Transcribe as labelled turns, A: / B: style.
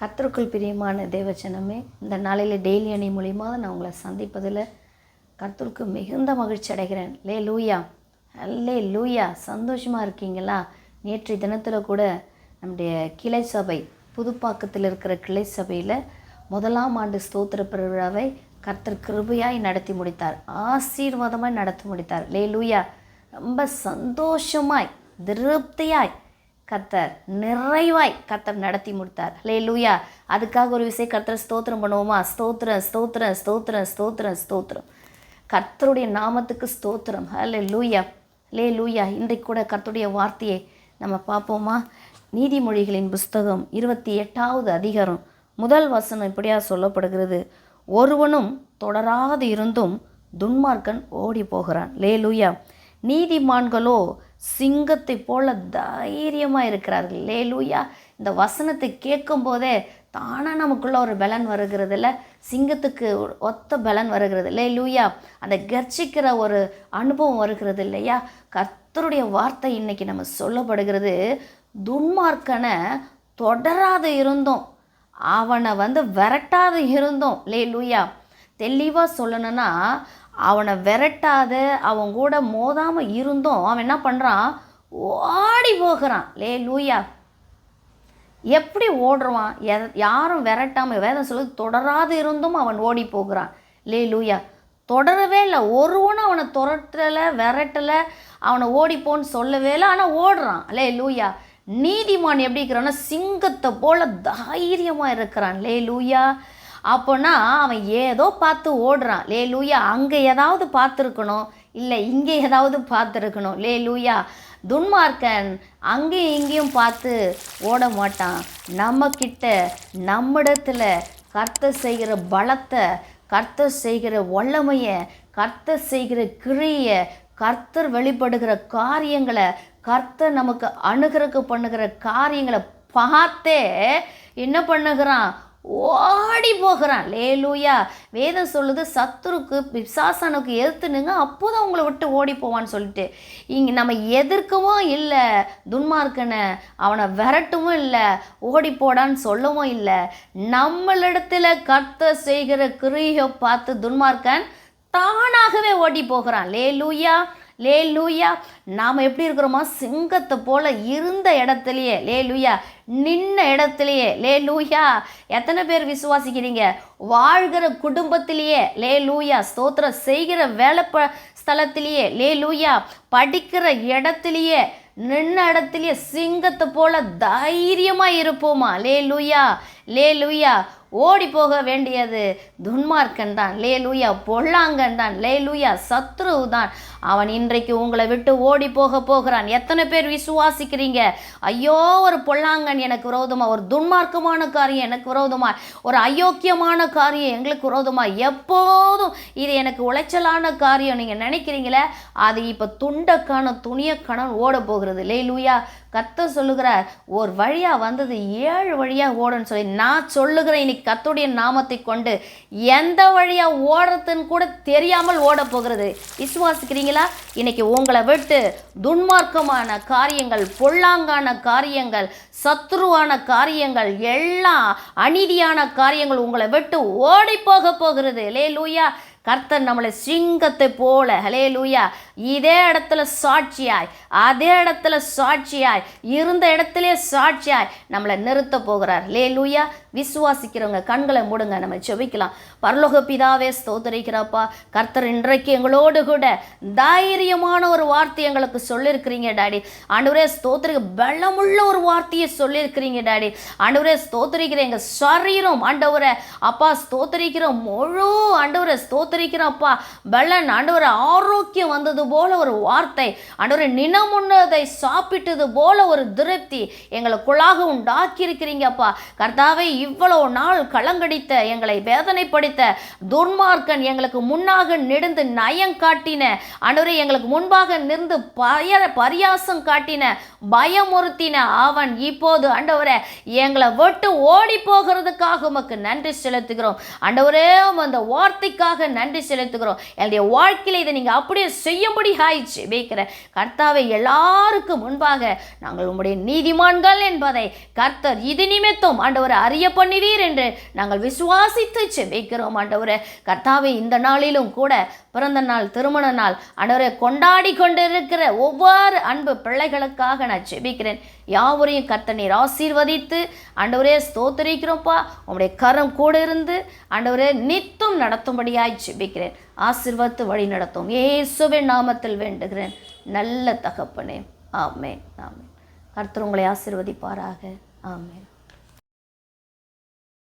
A: கர்த்தருக்குள் பிரியமான தேவச்சனமே இந்த நாளில் டெய்லி அணி மூலிமா நான் உங்களை சந்திப்பதில் கர்த்தருக்கு மிகுந்த மகிழ்ச்சி அடைகிறேன். லே லூயா அல்லே லூயா சந்தோஷமாக இருக்கீங்களா? நேற்றைய தினத்தில் கூட நம்முடைய கிளை சபை புதுப்பாக்கத்தில் இருக்கிற கிளை சபையில் முதலாம் ஆண்டு ஸ்தோத்திர பெருவிழாவை கர்த்தர் கிருபையாய் நடத்தி முடித்தார். ஆசீர்வாதமாய் நடத்தி முடித்தார். லே லூயா ரொம்ப சந்தோஷமாய் திருப்தியாய் கர்த்தர் நிறைவாய் கர்த்தர் நடத்தி முடித்தார். லே லூயா அதுக்காக ஒரு விஷயம் கர்த்தர் ஸ்தோத்திரம் பண்ணுவோமா? ஸ்தோத்திரம் ஸ்தோத்திரம் ஸ்தோத்திரம் ஸ்தோத்திரம் ஸ்தோத்திரம். கர்த்தருடைய நாமத்துக்கு ஸ்தோத்திரம். ஹலே லூயா லே லூயா இன்றைக்கு கூட கர்த்தருடைய வார்த்தையை நம்ம பார்ப்போமா? நீதிமொழிகளின் புஸ்தகம் இருபத்தி எட்டாவது அதிகாரம் முதல் வசனம் இப்படியா சொல்லப்படுகிறது. ஒருவனும் தொடராது இருந்தும் துன்மார்க்கன் ஓடி போகிறான் லே லூயா நீதிமான்களோ சிங்கத்தை போல தைரியமாக இருக்கிறார்கள். லே லூயா இந்த வசனத்தை கேட்கும் போதே தானாக நமக்குள்ள ஒரு பலன் வருகிறது இல்லை சிங்கத்துக்கு ஒத்த பலன் வருகிறது லே லூயா அந்த கர்ச்சிக்கிற ஒரு அனுபவம் வருகிறது இல்லையா கர்த்தருடைய வார்த்தை இன்னைக்கு நம்ம சொல்லப்படுகிறது துன்மார்க்கனை தொடராது இருந்தோம். அவனை வந்து விரட்டாது இருந்தோம். லே லூயா தெளிவாக சொல்லணும்னா அவனை விரட்டாத அவன் கூட மோதாமல் இருந்தோம். அவன் என்ன பண்ணுறான் ஓடி போகிறான். லே லூயா எப்படி ஓடுறான்? எ யாரும் விரட்டாமல் வேதம் சொல்லு தொடராது இருந்தும் அவன் ஓடி போகிறான். லே லூயா தொடரவே இல்லை. ஒருவனும் அவனை துரட்டலை விரட்டலை அவனை ஓடிப்போன்னு சொல்லவே இல்லை ஆனால் ஓடுறான். லே லூயா நீதிமான் எப்படி இருக்கிறான்னா சிங்கத்தை போல தைரியமாக இருக்கிறான். லே லூயா அப்போனா அவன் ஏதோ பார்த்து ஓடுறான். லே லூயா அங்கே ஏதாவது பார்த்துருக்கணும். இல்லை இங்கே ஏதாவது பார்த்துருக்கணும். லே லூயா துன்மார்க்கன் அங்கேயும் இங்கேயும் பார்த்து ஓட மாட்டான். நம்மக்கிட்ட நம்மிடத்தில் கர்த்தர் செய்கிற பலத்தை கர்த்தர் செய்கிற வல்லமையை கர்த்தர் செய்கிற கிரியை கர்த்தர் வெளிப்படுகிற காரியங்களை கர்த்தர் நமக்கு அணுகிறக்கு பண்ணுகிற காரியங்களை பார்த்தே என்ன பண்ணுகிறான்? ஓடி போகிறான். லேலூயா. வேதம் சொல்லுது சத்துருக்கு பிசாசனுக்கு எதிர்த்துனுங்க அப்போதான் உங்களை விட்டு ஓடி போவான்னு சொல்லிட்டு. இங்கே நம்ம எதிர்க்கவும் இல்லை துன்மார்க்கனை. அவனை விரட்டவும் இல்லை ஓடி போடான்னு சொல்லவும் இல்லை. நம்மளிடத்துல கர்த்த செய்கிற கிரியை பார்த்து துன்மார்க்கன் தானாகவே ஓடி போகிறான். லேலூயா. லே லூயா நாம் எப்படி இருக்கிறோமா சிங்கத்தை போல் இருந்த இடத்துலையே லே லூயா நின்ன இடத்துலையே லே லூயா எத்தனை பேர் விசுவாசிக்கிறீங்க? வாழ்கிற குடும்பத்திலேயே லே லூயா ஸ்தோத்திரம் செய்கிற வேலை ப ஸ்தலத்திலேயே லே லூயா படிக்கிற இடத்துலையே நின்ன இடத்துலையே சிங்கத்தை போல் தைரியமாக இருப்போமா லே லூயா லே லூயா ஓடி போக வேண்டியது துன்மார்க்கன் தான். லே லூயா பொல்லாங்கன் தான். லே லூயா சத்ரு தான். அவன் இன்றைக்கு உங்களை விட்டு ஓடி போக போகிறான். எத்தனை பேர் விசுவாசிக்கிறீங்க? ஐயோ ஒரு பொல்லாங்கன் எனக்கு விரோதமாக ஒரு துன்மார்க்கமான காரியம் எனக்கு விரோதமாக ஒரு அயோக்கியமான காரியம் எங்களுக்கு விரோதமாக எப்போதும் இது எனக்கு உளைச்சலான காரியம். நீங்கள் நினைக்கிறீங்களே அது இப்போ துண்டக்கான துணியக்கான ஓட போகிறது. லே லூயா கத்த சொல்லுகிறார் ஒரு வழியாக வந்தது ஏழு வழியாக ஓடுன்னு சொல்லி நான் சொல்லுகிறேன். இன்னைக்கு கத்துடைய நாமத்தை கொண்டு எந்த வழியாக ஓடுறதுன்னு கூட தெரியாமல் ஓட போகிறது. விசுவாசிக்கிறீங்களா? இன்னைக்கு உங்களை விட்டு துன்மார்க்கமான காரியங்கள் பொல்லாங்கான காரியங்கள் சத்ருவான காரியங்கள் எல்லாம் அநீதியான காரியங்கள் உங்களை விட்டு ஓடி போக போகிறது. லே லூயா கர்த்தர் நம்மளை சிங்கத்தை போல ஹலே லூயா இதே இடத்துல சாட்சியாய் அதே இடத்துல சாட்சியாய் இருந்த இடத்துல சாட்சியாய் நம்மளை நிறுத்த போகிறார். லே லூயா விசுவாசிக்கிறவங்க கண்களை மூடுங்க நம்ம செபிக்கலாம் பரலோக பிதாவே ஸ்தோத்தரிக்கிறாப்பா. கர்த்தர் இன்றைக்கு எங்களோடு கூட தைரியமான ஒரு வார்த்தை எங்களுக்கு சொல்லியிருக்கிறீங்க டாடி. ஆண்டவரே ஸ்தோத்திரிக்க பலமுள்ள ஒரு வார்த்தையை சொல்லியிருக்கிறீங்க டாடி. ஆண்டவரே ஸ்தோத்திரிக்கிற எங்கள் சரீரம் ஆண்டவரை அப்பா ஸ்தோத்தரிக்கிற முழு ஆண்டவரை ஸ்தோத்திரிக்கிறோம் அப்பா பலன் ஆண்டவரை ஆரோக்கியம் வந்தது போல ஒரு வார்த்தை. ஆண்டவரை நினமுன்னதை சாப்பிட்டது போல ஒரு திருப்தி. எங்களுக்குள்ளாக உண்டாக்கி இருக்கிறீங்கப்பா கர்த்தாவை இவ்வளவு நாள் களங்கடித்த எங்களை வேதனைப்படுத்த துன்மார்க்கன் எங்களுக்கு முன்னாக நெடுந்து நயம் காட்டின. ஆண்டவரே எங்களுக்கு முன்பாக நின்று பய பரியாசம் காட்டின. பயமுறுத்தின அவன் இப்போது ஆண்டவரே எங்களை விட்டு ஓடி போகிறதுக்காக உமக்கு நன்றி செலுத்துகிறோம். ஆண்டவரே அந்த வார்த்தைக்காக நன்றி செலுத்துகிறோம். என்னுடைய வாழ்க்கையில் இதை நீங்கள் அப்படியே செய்யும்படி ஆயிடுச்சு ஜெபிக்கிற? கர்த்தாவை எல்லாருக்கும் முன்பாக நாங்கள் உம்முடைய நீதிமான்கள் என்பதை கர்த்தர் இது நிமித்தம் ஆண்டவரை அறிய பண்ணுவீர் என்று நாங்கள் விசுவாசித்து ஜெபிக்கிறோம் ஆண்டவர். கர்த்தாவை இந்த நாளிலும் கூட பிறந்த நாள் திருமண நாள் ஆண்டவரை கொண்டாடி கொண்டிருக்கிற ஒவ்வொரு அன்பு பிள்ளைகளுக்காக நான் ஜெபிக்கிறேன். யாவரையும் கர்த்தனை நீர் ஆசீர்வதித்து ஆண்டவரே ஸ்தோத்தரிக்கிறோம்ப்பா. உங்களுடைய கரம் கூட இருந்து ஆண்டவரே நித்தம் நடத்தும்படியாய் ஜெபிக்கிறேன். ஆசிர்வத்து வழி நடத்தும் ஏசுவின் நாமத்தில் வேண்டுகிறேன். நல்ல தகப்பனே. ஆமேன். ஆமேன். கர்த்தர் உங்களை ஆசீர்வதிப்பாராக. ஆமேன்.